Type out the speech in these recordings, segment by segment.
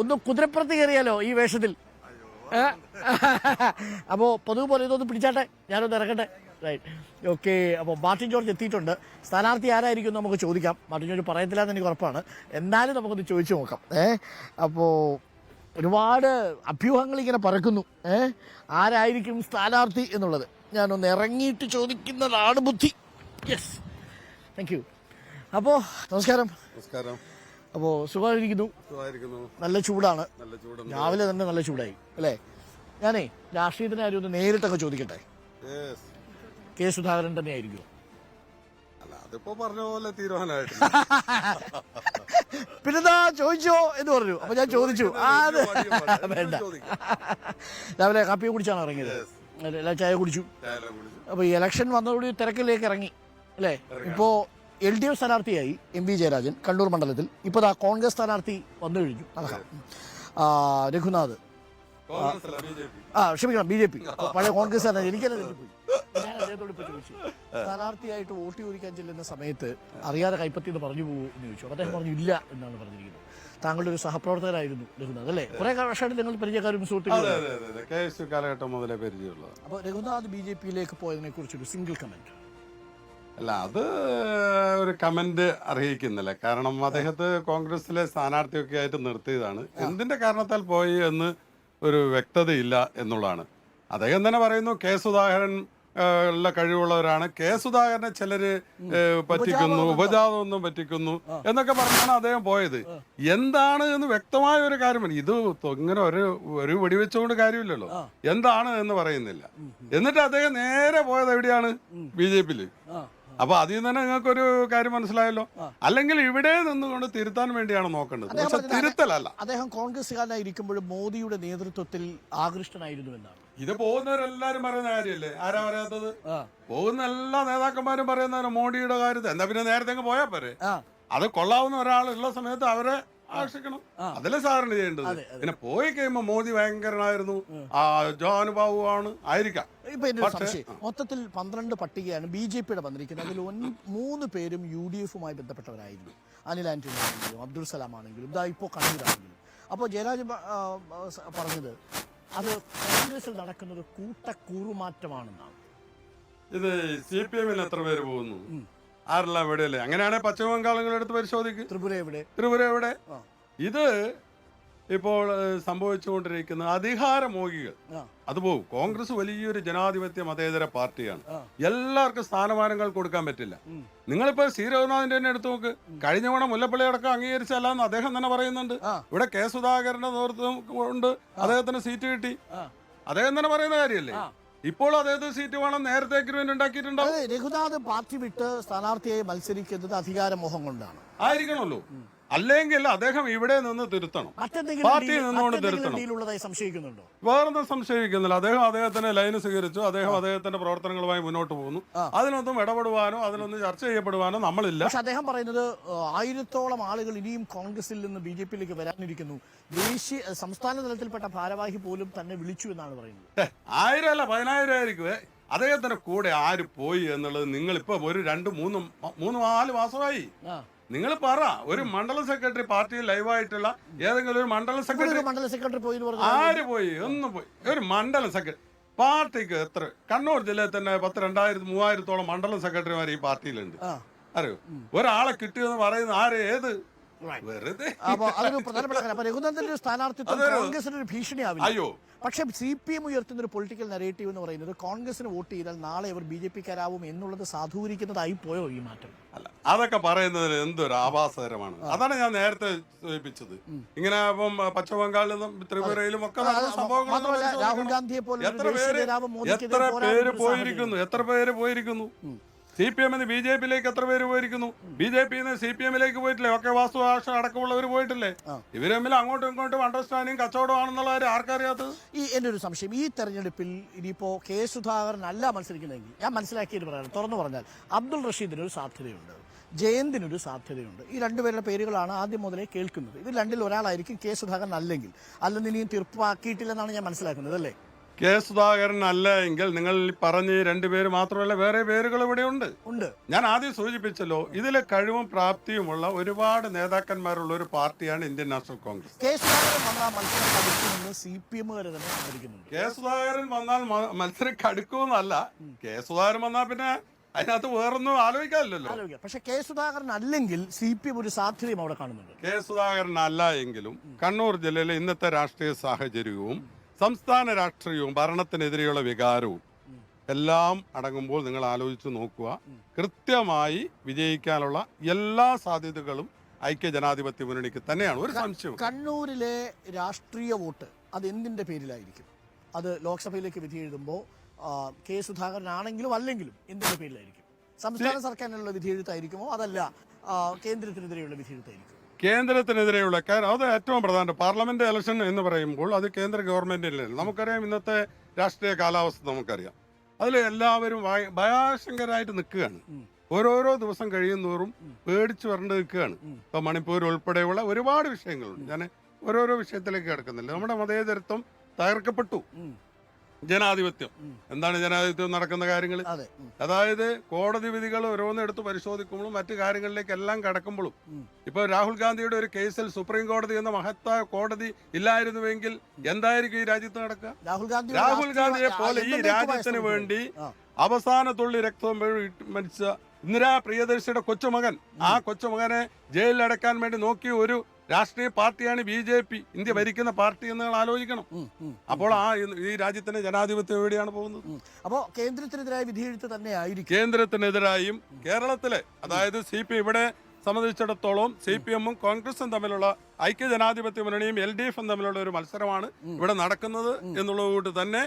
ഒന്ന് കുതിരപ്പുറത്ത് കയറിയാലോ ഈ വേഷത്തിൽ? അപ്പോൾ അപ്പോ പതിവ് പോലെ ഇതൊന്ന് പിടിച്ചാട്ടെ ഞാനൊന്ന് ഇറക്കട്ടെ റൈറ്റ് ഓക്കെ അപ്പോൾ മാർട്ടിൻ ജോർജ് എത്തിയിട്ടുണ്ട്. സ്ഥാനാർത്ഥി ആരായിരിക്കും നമുക്ക് ചോദിക്കാം. മാർട്ടിൻ ജോർജ് പറയത്തില്ല എന്ന് എനിക്ക് ഉറപ്പാണ്. എന്നാലും നമുക്കൊന്ന് ചോദിച്ചു നോക്കാം. ഏ? അപ്പോൾ ഒരുപാട് അഭ്യൂഹങ്ങൾ ഇങ്ങനെ പറക്കുന്നു. ഏ? ആരായിരിക്കും സ്ഥാനാർത്ഥി എന്നുള്ളത്. ഞാനൊന്ന് ഇറങ്ങിയിട്ട് ചോദിക്കുന്നതാണ് ബുദ്ധി. യെസ് താങ്ക് യു അപ്പോൾ നമസ്കാരം. നമസ്കാരം. അപ്പോൾ സുഖമായിരിക്കുന്നു. നല്ല ചൂടാണ്. രാവിലെ തന്നെ നല്ല ചൂടായി അല്ലേ? ഞാനേ രാഷ്ട്രീയത്തിനെ ആരും ഒന്ന് നേരിട്ടൊക്കെ ചോദിക്കട്ടെ. കെ സുധാകരൻ തന്നെ ആയിരിക്കും അതിപ്പോ പറഞ്ഞ പോലെ പിന്നെന്താ ചോദിച്ചോ എന്ന് പറഞ്ഞു. അപ്പൊ ഞാൻ ചോദിച്ചു. ആ വേണ്ട. രാവിലെ കാപ്പി കുടിച്ചാണ് ഇറങ്ങിയത്? ചായ കുടിച്ചു. അപ്പൊ ഈ ഇലക്ഷൻ വന്നതോടെ തിരക്കിലേക്ക് ഇറങ്ങി അല്ലേ? ഇപ്പോ എൽ ഡി എഫ് സ്ഥാനാർത്ഥിയായി എം വി ജയരാജൻ കണ്ണൂർ മണ്ഡലത്തിൽ. ഇപ്പോൾ ആ കോൺഗ്രസ് സ്ഥാനാർത്ഥി വന്നു കഴിഞ്ഞു. നടക്കാം രഘുനാഥ്. ആ ക്ഷമിക്കണം ബി ജെ പി. പഴയ കോൺഗ്രസ് ആണ് എനിക്കല്ല തെറ്റിപ്പോയി. ഞാൻ അദ്ദേഹത്തോട് ഇപ്പൊ ചോദിച്ചു സ്ഥാനാർത്ഥിയായിട്ട് വോട്ട് ചോദിക്കാൻ ചെല്ലുന്ന സമയത്ത് അറിയാതെ കൈപ്പറ്റി എന്ന് പറഞ്ഞു പോകുമോ എന്ന് ചോദിച്ചു. അദ്ദേഹം പറഞ്ഞു ഇല്ല എന്നാണ് പറഞ്ഞിരിക്കുന്നത്. താങ്കളുടെ ഒരു സഹപ്രവർത്തകരായിരുന്നു രഘുനാഥ് അല്ലേ? കുറെ വർഷമായിട്ട് നിങ്ങൾ പരിചയക്കാരും സുഹൃത്തുക്കളും കാലഘട്ടം മുതലേ പരിചയമുള്ളത് അപ്പൊ രഘുനാഥ് ബി ജെ പിയിലേക്ക് പോയതിനെ കുറിച്ചൊരു സിംഗിൾ കമന്റ്. അല്ല അത് ഒരു കമന്റ് അർഹിക്കുന്നില്ല കാരണം അദ്ദേഹത്തെ കോൺഗ്രസിലെ സ്ഥാനാർത്ഥിയൊക്കെ ആയിട്ട് നിർത്തിയതാണ്. എന്തിന്റെ കാരണത്താൽ പോയി എന്ന് ഒരു വ്യക്തതയില്ല എന്നുള്ളതാണ്. അദ്ദേഹം തന്നെ പറയുന്നു കെ സുധാകരൻ ഉള്ള കഴിവുള്ളവരാണ്. കെ സുധാകരനെ ചിലര് പറ്റിക്കുന്നു ഉപജാതമൊന്നും പറ്റിക്കുന്നു എന്നൊക്കെ പറഞ്ഞാണ് അദ്ദേഹം പോയത്. എന്താണ് എന്ന് വ്യക്തമായ ഒരു കാര്യമാണ് ഇത് ഇങ്ങനെ ഒരു ഒരു വെടിവെച്ചുകൊണ്ട് കാര്യമില്ലല്ലോ. എന്താണ് എന്ന് പറയുന്നില്ല. എന്നിട്ട് അദ്ദേഹം നേരെ പോയത് എവിടെയാണ്? ബി ജെ പിയിൽ. അപ്പൊ അതിൽ നിന്ന് തന്നെ നിങ്ങൾക്കൊരു കാര്യം മനസ്സിലായല്ലോ. അല്ലെങ്കിൽ ഇവിടെ നിന്നുകൊണ്ട് തിരുത്താൻ വേണ്ടിയാണ് നോക്കേണ്ടത്. പക്ഷെ തിരുത്തലല്ല. അദ്ദേഹം കോൺഗ്രസ്കാരനായിരിക്കുമ്പോഴും മോദിയുടെ നേതൃത്വത്തിൽ ആകൃഷ്ടനായിരുന്നു എന്നാണ് ഇത് പോകുന്നവരെല്ലാരും പറയുന്ന കാര്യമല്ലേ? ആരാ പറയാത്തത്? പോകുന്ന എല്ലാ നേതാക്കന്മാരും പറയുന്ന മോഡിയുടെ കാര്യത്തിൽ. എന്താ പിന്നെ നേരത്തെ പോയാ പോരെ. അത് കൊള്ളാവുന്ന ഒരാൾ ഉള്ള സമയത്ത് അവരെ ആകർഷിക്കണം അതല്ലേ സാറിന് ചെയ്യേണ്ടത്? പിന്നെ പോയി കഴിയുമ്പോ മോദി ഭയങ്കരനായിരുന്നു. ആ ജോനുഭാവുമാണ് ആയിരിക്കാം. ഇപ്പൊ എന്റെ ഒരു സംശയം. മൊത്തത്തിൽ പന്ത്രണ്ട് പട്ടികയാണ് ബി ജെ പിയുടെ വന്നിരിക്കുന്നത്. അതിൽ മൂന്ന് പേരും യു ഡി എഫുമായി ബന്ധപ്പെട്ടവരായിരുന്നു. അനിൽ ആന്റണി ആണെങ്കിലും അബ്ദുൾ സലാം ആണെങ്കിലും ഇതാ ഇപ്പോൾ കണ്ണൂരാണെങ്കിലും അപ്പോൾ ജയരാജ് പറഞ്ഞത് അത് കോൺഗ്രസിൽ നടക്കുന്നത് കൂട്ടക്കൂറുമാറ്റമാണെന്നാണ്. ഇത് സി പി എമ്മിൽ എത്ര പേര് പോകുന്നു? ആരെല്ലാം എവിടെയല്ലേ അങ്ങനെയാണെങ്കിൽ പശ്ചിമ ബംഗാളുകളെടുത്ത് പരിശോധിക്കുക ത്രിപുര എവിടെ? ത്രിപുര എവിടെ? ഇത് ഇപ്പോൾ സംഭവിച്ചുകൊണ്ടിരിക്കുന്ന അധികാരമോഹികൾ മോഹികൾ. അത് പോകും കോൺഗ്രസ് വലിയൊരു ജനാധിപത്യ മതേതര പാർട്ടിയാണ്. എല്ലാവർക്കും സ്ഥാനമാനങ്ങൾ കൊടുക്കാൻ പറ്റില്ല. നിങ്ങളിപ്പോ സി രഘുനാഥിന്റെ തന്നെ എടുത്തു നോക്ക്. കഴിഞ്ഞ തവണ മുല്ലപ്പള്ളി അടക്കം അംഗീകരിച്ചല്ലാന്ന് അദ്ദേഹം തന്നെ പറയുന്നുണ്ട്. ഇവിടെ കെ സുധാകരന്റെ നേതൃത്വം കൊണ്ട് അദ്ദേഹത്തിന് സീറ്റ് കിട്ടി. അദ്ദേഹം തന്നെ പറയുന്ന കാര്യമല്ലേ. ഇപ്പോൾ അതായത് സീറ്റ് വേണം നേരത്തെ അഗ്രിമെന്റ് ഉണ്ടാക്കിയിട്ടുണ്ടോ രഘുനാഥ് പാർട്ടി വിട്ട് സ്ഥാനാർത്ഥിയായി മത്സരിക്കുന്നത് അധികാരമോഹം കൊണ്ടാണ്. ആയിരിക്കണമല്ലോ. അല്ലെങ്കിൽ അദ്ദേഹം ഇവിടെ നിന്ന് തിരുത്തണം. പാർട്ടിയിൽ നിന്നുകൊണ്ട് തിരുത്തണം. വേറൊന്നും സംശയിക്കുന്നില്ല. അദ്ദേഹം അദ്ദേഹത്തിന്റെ ലൈന് സ്വീകരിച്ചു. അദ്ദേഹം അദ്ദേഹത്തിന്റെ പ്രവർത്തനങ്ങളുമായി മുന്നോട്ട് പോകുന്നു. അതിനൊന്നും ഇടപെടുവാനോ അതിനൊന്നും ചർച്ച ചെയ്യപ്പെടുവാനോ നമ്മളില്ല. പക്ഷെ അദ്ദേഹം പറയുന്നത് ആയിരത്തോളം ആളുകൾ ഇനിയും കോൺഗ്രസിൽ നിന്ന് ബി ജെ പിയിലേക്ക് വരാനിരിക്കുന്നു. ദേശീയ സംസ്ഥാന തലത്തിൽപ്പെട്ട ഭാരവാഹി പോലും തന്നെ വിളിച്ചു എന്നാണ് പറയുന്നത്. ആയിരം അല്ല പതിനായിരം ആയിരിക്കുവേ. അദ്ദേഹത്തിന്റെ കൂടെ ആര് പോയി എന്നുള്ളത് നിങ്ങൾ ഇപ്പൊ ഒരു രണ്ട് മൂന്ന് മൂന്ന് നാല് മാസമായി. നിങ്ങൾ പറ ഒരു മണ്ഡലം സെക്രട്ടറി പാർട്ടിയിൽ ലൈവായിട്ടുള്ള ഏതെങ്കിലും ഒരു മണ്ഡലം സെക്രട്ടറി മണ്ഡല സെക്രട്ടറി പോയി ആര് പോയി? ഒന്ന് പോയി. ഒരു മണ്ഡലം സെക്രട്ടറി പാർട്ടിക്ക് എത്ര കണ്ണൂർ ജില്ലയിൽ തന്നെ പത്ത് രണ്ടായിരത്തി മൂവായിരത്തോളം മണ്ഡലം സെക്രട്ടറിമാർ ഈ പാർട്ടിയിലുണ്ട്. അറിയോ? ഒരാളെ കിട്ടിയെന്ന് പറയുന്ന ആര് ഏത്. വെറുതെ. അപ്പൊ അതൊരു പ്രധാനപ്പെട്ട കാര്യം. അപ്പൊ രഘുനന്ദന്റെ ഒരു സ്ഥാനാർത്ഥിത്വം കോൺഗ്രസിന് ഒരു ഭീഷണിയാവില്ല. അയ്യോ. പക്ഷേ സി പി എം ഉയർത്തുന്ന ഒരു പൊളിറ്റിക്കൽ നെറേറ്റീവ് എന്ന് പറയുന്നത് കോൺഗ്രസിന് വോട്ട് ചെയ്താൽ നാളെ അവർ ബി ജെ പിക്കാരാവും എന്നുള്ളത് സാധൂകരിക്കുന്നതായി പോയോ ഈ മാറ്റം? അല്ല അതൊക്കെ പറയുന്നതിൽ എന്തൊരു ആഭാസകരമാണ് അതാണ് ഞാൻ നേരത്തെ സൂചിപ്പിച്ചത്. ഇങ്ങനെ ഇപ്പം പശ്ചിമ ബംഗാളിലും ത്രിപുരയിലും ഒക്കെ രാഹുൽ ഗാന്ധിയെ പോലെ എത്ര പേര് പോയിരിക്കുന്നു? എത്ര പേര് പോയിരിക്കുന്നു? സി പി എമ്മിന് ബി ജെ പിയിലേക്ക് എത്ര പേര് പോയിരിക്കുന്നു? B J P C P എമ്മിലേക്ക് പോയിട്ടില്ലേ? ഒക്കെ വാസ്തു വാസ്തുഭാഷ അടക്കമുള്ളവർ പോയിട്ടില്ലേ? ഇവർ ഇവർ തമ്മിൽ അങ്ങോട്ടും ഇങ്ങോട്ടും അണ്ടർസ്റ്റാൻഡിങ് കച്ചവടമാണെന്നുള്ള കാര്യം ആർക്കറിയാത്തത്? ഈ എന്റെ ഒരു സംശയം ഈ തെരഞ്ഞെടുപ്പിൽ ഇനിയിപ്പോ കെ സുധാകരൻ അല്ല മത്സരിക്കുന്നതെങ്കിൽ ഞാൻ മനസ്സിലാക്കിയത് പറയാം തുറന്നു പറഞ്ഞാൽ അബ്ദുൾ റഷീദിന് ഒരു സാധ്യതയുണ്ട് ജയന്തിനൊരു സാധ്യതയുണ്ട്. ഈ രണ്ടുപേരുടെ പേരുകളാണ് ആദ്യം മുതലേ കേൾക്കുന്നത്. ഇത് രണ്ടിൽ ഒരാളായിരിക്കും കെ സുധാകരൻ അല്ലെങ്കിൽ അല്ലെന്ന് ഇനിയും തീർപ്പാക്കിയിട്ടില്ലെന്നാണ് ഞാൻ മനസ്സിലാക്കുന്നത് അല്ലേ? കെ. സുധാകരൻ അല്ല എങ്കിൽ നിങ്ങൾ പറഞ്ഞ ഈ രണ്ടുപേര് മാത്രമല്ല വേറെ പേരുകൾ ഇവിടെ ഉണ്ട്. ഉണ്ട്. ഞാൻ ആദ്യം സൂചിപ്പിച്ചല്ലോ ഇതിലെ കഴിവും പ്രാപ്തിയുമുള്ള ഒരുപാട് നേതാക്കന്മാരുള്ള ഒരു പാർട്ടിയാണ് Indian National Congress. K. Sudhakaran വന്ന മത്സരം കടുക്കുമെന്ന് സി പി എമ്മുകാർ തന്നെ സമ്മതിക്കുന്നുണ്ട്. കെ. സുധാകരൻ വന്നാൽ മത്സരം കടുക്കുമെന്നല്ല കെ. സുധാകരൻ വന്നാൽ പിന്നെ അതിനകത്ത് വേറൊന്നും ആലോചിക്കാമല്ലോ ആലോചിക്കാം. പക്ഷെ കെ. സുധാകരൻ അല്ലെങ്കിൽ സി പി എം ഒരു സാധ്യതയും അവിടെ കാണുന്നുണ്ട്. കെ. സുധാകരൻ അല്ല എങ്കിലും കണ്ണൂർ ജില്ലയിലെ ഇന്നത്തെ രാഷ്ട്രീയ സാഹചര്യവും സംസ്ഥാന രാഷ്ട്രീയവും ഭരണത്തിനെതിരെയുള്ള വികാരവും എല്ലാം അടങ്ങുമ്പോൾ നിങ്ങൾ ആലോചിച്ച് നോക്കുക. കൃത്യമായി വിജയിക്കാനുള്ള എല്ലാ സാധ്യതകളും ഐക്യ ജനാധിപത്യ മുന്നണിക്ക് തന്നെയാണ്. ഒരു സംശയം കണ്ണൂരിലെ രാഷ്ട്രീയ വോട്ട് അത് എന്തിന്റെ പേരിലായിരിക്കും? അത് ലോക്സഭയിലേക്ക് വിധി എഴുതുമ്പോൾ കെ സുധാകരനാണെങ്കിലും അല്ലെങ്കിലും എന്തിന്റെ പേരിലായിരിക്കും? സംസ്ഥാന സർക്കാരിനുള്ള വിധി എഴുത്തായിരിക്കുമോ അതല്ല കേന്ദ്രത്തിനെതിരെയുള്ള വിധി എഴുത്തായിരിക്കും കേന്ദ്രത്തിനെതിരെയുള്ള കാര്യം അത് ഏറ്റവും പ്രധാന പാർലമെന്റ് ഇലക്ഷൻ എന്ന് പറയുമ്പോൾ അത് കേന്ദ്ര ഗവൺമെന്റിന്റെ നമുക്കറിയാം ഇന്നത്തെ രാഷ്ട്രീയ കാലാവസ്ഥ നമുക്കറിയാം. അതിൽ എല്ലാവരും ഭയാശങ്കരായിട്ട് നിൽക്കുകയാണ്. ഓരോരോ ദിവസം കഴിയുന്നോറും പേടിച്ചു വരണ്ട് നിൽക്കുകയാണ്. ഇപ്പൊ മണിപ്പൂർ ഉൾപ്പെടെയുള്ള ഒരുപാട് വിഷയങ്ങളുണ്ട്. ഞാൻ ഓരോരോ വിഷയത്തിലേക്ക് കിടക്കുന്നില്ല. നമ്മുടെ മതേതരത്വം തകർക്കപ്പെട്ടു. ജനാധിപത്യം. എന്താണ് ജനാധിപത്യം നടക്കുന്ന കാര്യങ്ങൾ അതായത് കോടതി വിധികൾ ഓരോന്നെടുത്ത് പരിശോധിക്കുമ്പോഴും മറ്റു കാര്യങ്ങളിലേക്ക് എല്ലാം കടക്കുമ്പോഴും. ഇപ്പൊ രാഹുൽ ഗാന്ധിയുടെ ഒരു കേസിൽ സുപ്രീം കോടതി എന്ന മഹത്തായ കോടതി ഇല്ലായിരുന്നുവെങ്കിൽ എന്തായിരിക്കും ഈ രാജ്യത്ത് നടക്കുക? രാഹുൽ ഗാന്ധി രാഹുൽ ഗാന്ധിയെ പോലെ ഈ രാജ്യത്തിന് വേണ്ടി അവസാന തുള്ളി രക്തം മരിച്ച ഇന്ദിരാ പ്രിയദർശിയുടെ കൊച്ചുമകൻ. ആ കൊച്ചുമകനെ ജയിലിൽ അടക്കാൻ വേണ്ടി നോക്കി ഒരു രാഷ്ട്രീയ പാർട്ടിയാണ് ബി ജെ പി. ഇന്ത്യ ഭരിക്കുന്ന പാർട്ടി എന്ന് നിങ്ങൾ ആലോചിക്കണം. അപ്പോൾ ആ ഈ രാജ്യത്തിന്റെ ജനാധിപത്യം എവിടെയാണ് പോകുന്നത്? അപ്പോ കേന്ദ്രത്തിനെതിരായ വിധിയെഴുത്ത് തന്നെ ആയിരിക്കും കേന്ദ്രത്തിനെതിരായും കേരളത്തിലെ അതായത് സി പി ഇവിടെ സംബന്ധിച്ചിടത്തോളം സി പി എമ്മും കോൺഗ്രസും തമ്മിലുള്ള ഐക്യ ജനാധിപത്യ മുന്നണിയും എൽ ഡി എഫും തമ്മിലുള്ള ഒരു മത്സരമാണ് ഇവിടെ നടക്കുന്നത് എന്നുള്ളതുകൊണ്ട് തന്നെ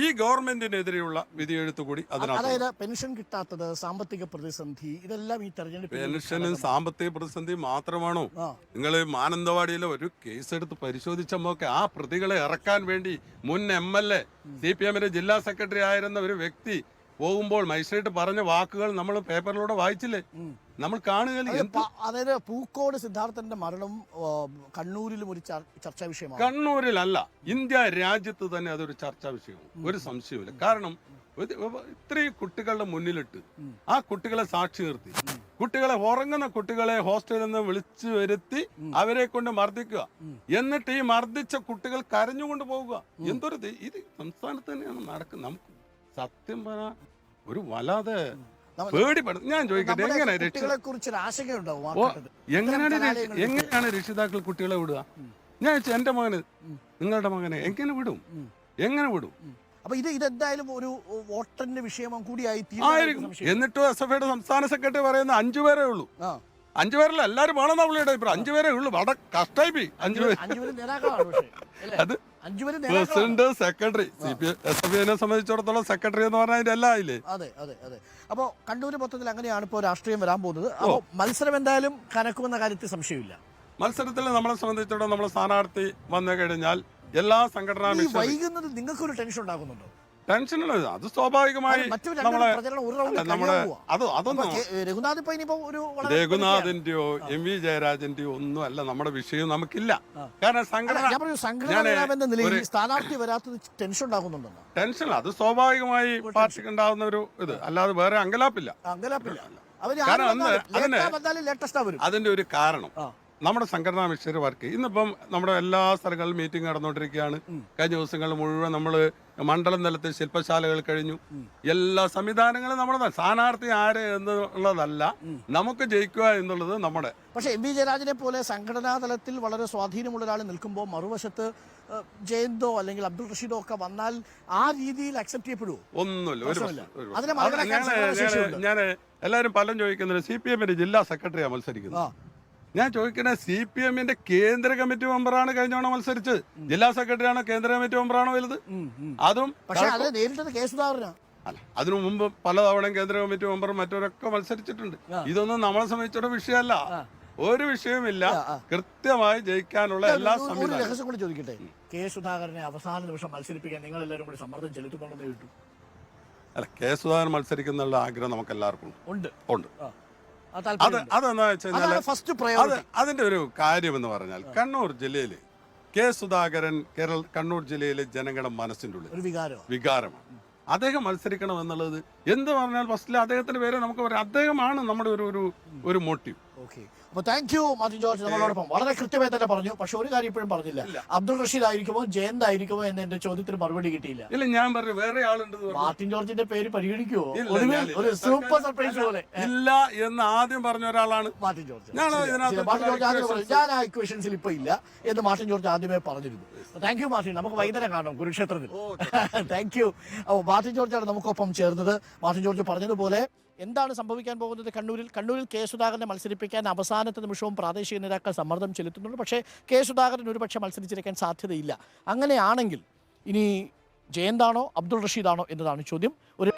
ഈ ഗവൺമെന്റിനെതിരെയുള്ള വിധിയെഴുത്ത് കൂടി അതിനകത്ത് പെൻഷൻ കിട്ടാത്തത് സാമ്പത്തിക പ്രതിസന്ധി ഇതെല്ലാം ഈ തെരഞ്ഞെടുപ്പ് പെൻഷനും സാമ്പത്തിക പ്രതിസന്ധി മാത്രമാണോ? നിങ്ങൾ മാനന്തവാടിയിലെ ഒരു കേസ് എടുത്ത് പരിശോധിച്ചപ്പോക്കെ ആ പ്രതികളെ ഇറക്കാൻ വേണ്ടി മുൻ M L A C P എമ്മിന്റെ ജില്ലാ സെക്രട്ടറി ആയിരുന്ന ഒരു വ്യക്തി പോകുമ്പോൾ മജിസ്ട്രേറ്റ് പറഞ്ഞ വാക്കുകൾ നമ്മൾ പേപ്പറിലൂടെ വായിച്ചില്ലേ. നമ്മൾ കാണുക അതായത് പൂക്കോട് സിദ്ധാർത്ഥന്റെ മരണം കണ്ണൂരിലും ഒരു ചർ- ചർച്ചാ വിഷയമാണ്. കണ്ണൂരിലല്ല ഇന്ത്യ രാജ്യത്ത് തന്നെ അതൊരു ചർച്ചാ വിഷയമാണ്. ഒരു സംശയമില്ല കാരണം ഇത് ഇത്രയും കുട്ടികളുടെ മുന്നിലിട്ട് ആ കുട്ടികളെ സാക്ഷി നിർത്തി. കുട്ടികളെ ഉറങ്ങുന്ന കുട്ടികളെ ഹോസ്റ്റലിൽ നിന്ന് വിളിച്ചു വരുത്തി അവരെ കൊണ്ട് മർദ്ദിക്കുക. എന്നിട്ട് ഈ മർദ്ദിച്ച കുട്ടികൾ കരഞ്ഞുകൊണ്ട് പോവുക. എന്തൊരു ഇത് സംസ്ഥാനത്ത് തന്നെയാണ് നടക്കുന്നത്. നമുക്ക് സത്യം പറഞ്ഞ ഒരു വല്ലാതെ പേടിപ്പെടും. ഞാൻ ചോദിക്കട്ടെ എങ്ങനെ കുട്ടികളെ ആശങ്കയുണ്ടാവും. എങ്ങനെയാണ് എങ്ങനെയാണ് രക്ഷിതാക്കൾ കുട്ടികളെ വിടുക? ഞാൻ എന്റെ മകന് നിങ്ങളുടെ മകനെ എങ്ങനെ വിടും? എങ്ങനെ വിടും? അപ്പൊ ഇത് ഇതെന്തായാലും ഒരു വോട്ടറിന്റെ വിഷയം കൂടിയായി എന്നിട്ടും എസ് എഫ് ഐയുടെ സംസ്ഥാന സെക്രട്ടറി പറയുന്ന അഞ്ചു പേരേ ഉള്ളൂ. ആ. അഞ്ചു പേരല്ല എല്ലാരും വേണമെന്നാ പുള്ളിയുടെ അഭിപ്രായം. അഞ്ചു പേരേ ഉള്ളൂ. വട കഷ്ടി പോയി അഞ്ചു പേര്? അത് president secretary. C P S F ഐനെ സംബന്ധിച്ചിടത്തോളം സെക്രട്ടറി എന്ന് പറഞ്ഞാൽ അതിന്റെ എല്ലാം ആയില്ലേ? അതെ അതെ അതെ. അപ്പോ കണ്ണൂര് മൊത്തത്തിൽ അങ്ങനെയാണ് ഇപ്പോൾ രാഷ്ട്രീയം വരാൻ പോകുന്നത്. അപ്പോൾ മത്സരം എന്തായാലും കനക്കുമെന്ന കാര്യത്തിൽ സംശയമില്ല. മത്സരത്തിൽ നമ്മളെ സംബന്ധിച്ചിടത്തോളം നമ്മൾ സ്ഥാനാർത്ഥി വന്നു കഴിഞ്ഞാൽ എല്ലാ സംഘടനാ വൈകുന്നത് നിങ്ങൾക്കൊരു ടെൻഷൻ ഉണ്ടാക്കുന്നുണ്ടോ ടെൻഷനുള്ളത് അത് സ്വാഭാവികമായി നമ്മളെ അത് അതൊന്നും രഘുനാഥന്റെയോ എം വി ജയരാജന്റെയോ ഒന്നും അല്ല. നമ്മുടെ വിഷയം നമുക്കില്ല. കാരണം സംഘടന സ്ഥാനാർത്ഥി വരാത്തത് ടെൻഷൻ അത് സ്വാഭാവികമായി പാർട്ടിക്ക് ഉണ്ടാകുന്ന ഒരു ഇത്. അല്ലാതെ വേറെ അങ്കലാപ്പില്ല. അങ്കലാപ്പില്ല. കാരണം അതിന്റെ ഒരു കാരണം. നമ്മുടെ സംഘടനാ മിഷനറി വർക്ക് ഇന്നിപ്പം നമ്മുടെ എല്ലാ സ്ഥലങ്ങളിലും മീറ്റിംഗ് നടന്നുകൊണ്ടിരിക്കുകയാണ്. കഴിഞ്ഞ ദിവസങ്ങളിൽ മുഴുവൻ നമ്മൾ മണ്ഡലം തലത്തിൽ ശില്പശാലകൾ കഴിഞ്ഞു. എല്ലാ സംവിധാനങ്ങളും നമ്മുടെ സ്ഥാനാർത്ഥി ആര് എന്നുള്ളതല്ല. നമുക്ക് ജയിക്കുക എന്നുള്ളത് നമ്മുടെ. പക്ഷെ എം വി ജയരാജനെ പോലെ സംഘടനാ തലത്തിൽ വളരെ സ്വാധീനമുള്ള ഒരാൾ നിൽക്കുമ്പോൾ മറുവശത്ത് ജയന്തോ അല്ലെങ്കിൽ അബ്ദുൾ റഷീദോ ഒക്കെ വന്നാൽ ആ രീതിയിൽ അക്സെപ്റ്റ് ചെയ്യപ്പെടുമോ ഒന്നുമില്ല. ഞാൻ എല്ലാവരും പലരും ചോദിക്കുന്നത് സി പി എമ്മിന്റെ ജില്ലാ സെക്രട്ടറിയാണ് മത്സരിക്കുന്നത്. ഞാൻ ചോദിക്കുന്നത് സി പി എമ്മിന്റെ കേന്ദ്ര കമ്മിറ്റി മെമ്പറാണ് കഴിഞ്ഞ തവണ മത്സരിച്ചത്. ജില്ലാ സെക്രട്ടറിയാണോ കേന്ദ്ര കമ്മിറ്റി മെമ്പറാണോ വലുത്. അതും അല്ല അതിനു മുമ്പ് പലതവണ കേന്ദ്ര കമ്മിറ്റി മെമ്പറും മറ്റവരൊക്കെ മത്സരിച്ചിട്ടുണ്ട്. ഇതൊന്നും നമ്മളെ സംബന്ധിച്ചൊരു വിഷയമല്ല. ഒരു ആ. കൃത്യമായി ജയിക്കാനുള്ള എല്ലാ കൂടി ചോദിക്കട്ടെ? കെ സുധാകരനെ അവസാന നിമിഷം മത്സരിപ്പിക്കാൻ നിങ്ങൾ എല്ലാവരും കൂടി സമ്മർദ്ദം ചെലുത്തുന്നുണ്ടെന്ന് കേട്ടു. അല്ല കെ സുധാകരൻ മത്സരിക്കുന്നുള്ള ആഗ്രഹം നമുക്ക് എല്ലാവർക്കും ഉണ്ട്. ഉണ്ട്. അത് അതെന്താ വെച്ചാൽ ഫസ്റ്റ് അത് അതിന്റെ ഒരു കാര്യമെന്ന് പറഞ്ഞാൽ കണ്ണൂർ ജില്ലയിൽ കെ സുധാകരൻ കേരള കണ്ണൂർ ജില്ലയിലെ ജനങ്ങളുടെ മനസ്സിന്റെ ഉള്ളിൽ വികാരമാണ്. അദ്ദേഹം മത്സരിക്കണം എന്നുള്ളത് എന്ത് പറഞ്ഞാൽ ഫസ്റ്റിൽ അദ്ദേഹത്തിന്റെ പേര് നമുക്ക് പറയാം. അദ്ദേഹമാണ് നമ്മുടെ ഒരു ഒരു ഒരു മോട്ടീവ് ഓക്കെ അപ്പൊ താങ്ക് യു മാർട്ടിൻ ജോർജ് നമ്മളോടൊപ്പം. വളരെ കൃത്യമായി തന്നെ പറഞ്ഞു. പക്ഷെ ഒരു കാര്യം ഇപ്പോഴും പറഞ്ഞില്ല. അബ്ദുൾ റഷീദ് ആയിരിക്കുമോ ജയന്ത് ആയിരിക്കുമോ എന്ന് എന്റെ ചോദ്യത്തിന് മറുപടി കിട്ടിയില്ല. ഇല്ല ഞാൻ പറഞ്ഞു വേറെ ആളുണ്ട്. മാർട്ടിൻ ജോർജിന്റെ പേര് പരിഗണിക്കുമോ ഒരു സൂപ്പർ സർപ്രൈസ് പോലെ. ഇല്ല എന്ന് ആദ്യം പറഞ്ഞ ഒരാളാണ്. മാർട്ടിൻ ജോർജ്. മാർട്ടിൻ ജോർജ് പറഞ്ഞു. ഞാൻ ആ ഇക്വേഷൻസിൽ ഇപ്പൊ ഇല്ല എന്ന് മാർട്ടിൻ ജോർജ് ആദ്യമേ പറഞ്ഞിരുന്നു. താങ്ക് യു മാർട്ടിൻ നമുക്ക് വൈകുന്നേരം കാണാം കുരുക്ഷേത്രത്തിൽ. താങ്ക് യു അപ്പോൾ മാർട്ടിൻ ജോർജാണ് നമുക്കൊപ്പം ചേർന്നത്. മാർട്ടിൻ ജോർജ് പറഞ്ഞതുപോലെ എന്താണ് സംഭവിക്കാൻ പോകുന്നത് കണ്ണൂരിൽ? കണ്ണൂരിൽ കെ സുധാകരനെ മത്സരിപ്പിക്കാൻ അവസാനത്തെ നിമിഷവും പ്രാദേശിക നേതാക്കൾ സമ്മർദ്ദം ചെലുത്തുന്നുണ്ട്. പക്ഷേ കെ സുധാകരൻ ഒരുപക്ഷെ മത്സരിച്ചിരിക്കാൻ സാധ്യതയില്ല. അങ്ങനെയാണെങ്കിൽ ഇനി ജയന്താണോ അബ്ദുൾ റഷീദാണോ എന്നതാണ് ചോദ്യം. ഒരു